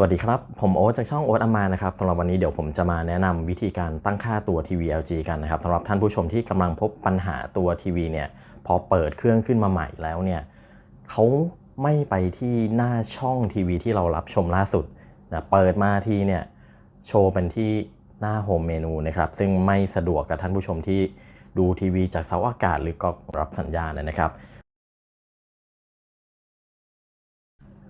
สวัสดีครับ ผมโอ๊ตจากช่องโอ๊ตอามานะครับสำหรับวันนี้เดี๋ยวผมจะมาแนะนำวิธีการตั้งค่าตัวทีวี LG กันนะครับสำหรับท่านผู้ชมที่กำลังพบปัญหาตัวทีวีเนี่ยพอเปิดเครื่องขึ้นมาใหม่แล้วเนี่ยเขาไม่ไปที่หน้าช่องทีวีที่เรารับชมล่าสุดนะเปิดมาทีเนี่ยโชว์เป็นที่หน้าโฮมเมนูนะครับซึ่งไม่สะดวกกับท่านผู้ชมที่ดูทีวีจากเสาอากาศหรือกล้องรับสัญญาณนะครับ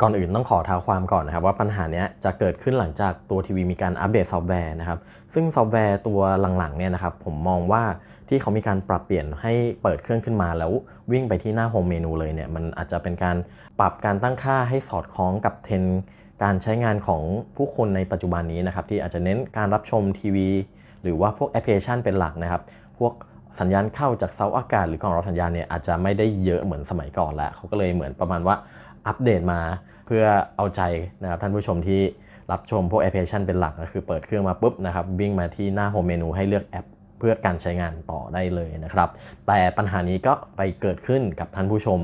ก่อนอื่นต้องขอท้าความก่อนนะครับว่าปัญหาเนี้ยจะเกิดขึ้นหลังจากตัวทีวีมีการอัปเดตซอฟต์แวร์นะครับซึ่งซอฟต์แวร์ตัวหลังๆเนี่ยนะครับผมมองว่าที่เขามีการปรับเปลี่ยนให้เปิดเครื่องขึ้นมาแล้ววิ่งไปที่หน้าโฮมเมนูเลยเนี่ยมันอาจจะเป็นการปรับการตั้งค่าให้สอดคล้องกับเทรนการใช้งานของผู้คนในปัจจุบันนี้นะครับที่อาจจะเน้นการรับชมทีวี หรือว่าพวกแอปพลิเคชันเป็นหลักนะครับพวกสัญญาณเข้าจากเสาอากาศหรือกล่องรับสัญญาณเนี่ยอาจจะไม่ได้เยอะเหมือนสมัยก่อนแล้วเขาก็เลยเหมือนประมาณว่า อัปเดตมาเพื่อเอาใจนะครับท่านผู้ชมที่รับชมพวกแอปพลิเคชันเป็นหลักก็คือเปิดเครื่องมาปุ๊บนะครับวิ่งมาที่หน้าโฮมเมนูให้เลือกแอปเพื่อการใช้งานต่อได้เลยนะครับ แต่ปัญหานี้ก็ไปเกิดขึ้นกับท่านผู้ชม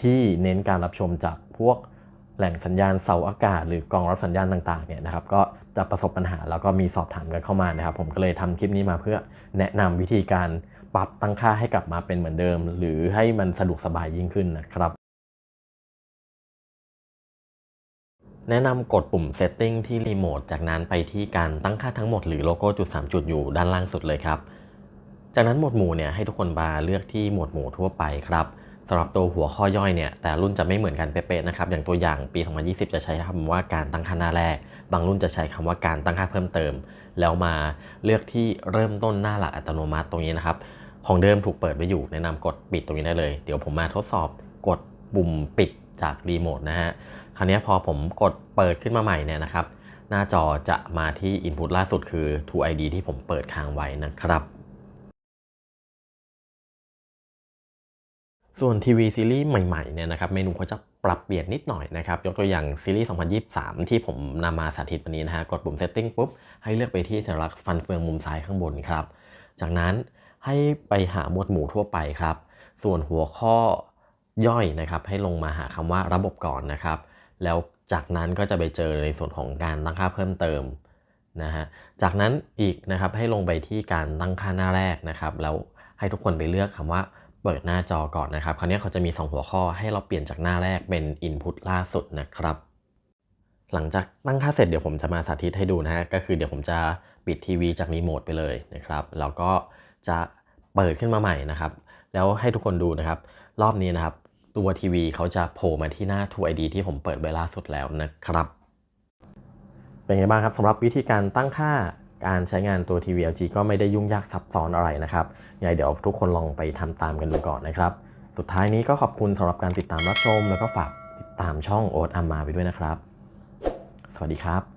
ที่เน้นการรับชมจากพวกแหล่งสัญญาณเสาอากาศ หรือกองรับสัญญาณต่างๆเนี่ยนะครับก็จะประสบปัญหาแล้วก็มีสอบถามกันเข้ามานะครับ ผมก็เลยทำคลิปนี้มาเพื่อแนะนำวิธีการปรับตั้งค่าให้กลับมาเป็นเหมือนเดิม หรือให้มันสะดวกสบายยิ่งขึ้นนะครับ แนะนำกดปุ่ม setting ที่รีโมทจากนั้นไปที่การตั้งค่าทั้งหมดหรือโลโก้จุด 3 จุดอยู่ด้านล่างสุดเลยครับ จากนั้นหมวดหมู่เนี่ยให้ทุกคนมาเลือกที่หมวดหมู่ทั่วไปครับสำหรับตัวหัวข้อย่อยเนี่ยแต่รุ่นจะไม่เหมือนกันเป๊ะๆนะครับอย่างตัวอย่างปี 2020 จะใช้คำว่าการตั้งค่าหน้าแรก บางรุ่นจะใช้คำว่าการตั้งค่าเพิ่มเติม แล้วมาเลือกที่เริ่มต้นหน้าหลักอัตโนมัติตรงนี้นะครับของเดิมถูกเปิดไว้อยู่แนะนำกดปิดตรงนี้ได้เลย เดี๋ยวผมมาทดสอบกดปุ่มปิดจากรีโมทนะฮะ คราวนี้พอผมกดเปิดขึ้นมาใหม่เนี่ยนะครับ หน้าจอจะมาที่ Input ล่าสุดคือ True ID ที่ผมเปิดค้างไว้นะครับ ส่วนทีวีซีรีส์ใหม่ๆเนี่ยนะครับเมนูเขาจะปรับเปลี่ยนนิดหน่อยนะครับ ยกตัวอย่างซีรีส์ 2023 ที่ผมนำมาสาธิตวันนี้นะฮะ กดปุ่ม Setting ปุ๊บ ให้เลือกไปที่สัญลักษณ์ฟันเฟืองมุมซ้ายข้างบนครับ จากนั้นให้ไปหาหมวดหมู่ทั่วไปครับ ส่วนหัวข้อย่อยนะครับ ให้ลงมาหาคำว่าระบบก่อนนะครับ แล้วจากนั้นก็จะไปเจอในส่วนของการตั้งค่าเพิ่มเติมนะฮะ จากนั้นอีกนะครับให้ลงไปที่การตั้งค่าหน้าแรกนะครับ แล้วให้ทุกคนไปเลือกคำว่าเปิดหน้าจอก่อนนะครับ คราวนี้เขาจะมี 2 หัวข้อให้เราเปลี่ยนจากหน้าแรกเป็น Input ล่าสุดนะครับ หลังจากตั้งค่าเสร็จเดี๋ยวผมจะมาสาธิตให้ดูนะฮะ ก็คือเดี๋ยวผมจะปิดทีวีจากรีโมทไปเลยนะครับ แล้วก็จะเปิดขึ้นมาใหม่นะครับ แล้วให้ทุกคนดูนะครับ รอบนี้นะครับ ตัวทีวีเขาจะโผล่มาที่หน้า True ID ที่ผมเปิดไว้ล่าสุดแล้วนะครับ เป็นไงบ้างครับสำหรับวิธีการตั้งค่าการใช้งานตัวทีวี LG ก็ไม่ได้ยุ่งยากซับซ้อนอะไรนะครับยังไงเดี๋ยวทุกคนลองไปทำตามกันดูก่อนนะครับ สุดท้ายนี้ก็ขอบคุณสำหรับการติดตามรับชม แล้วก็ฝากติดตามช่องโอ๊ตอามาไปด้วยนะครับ สวัสดีครับ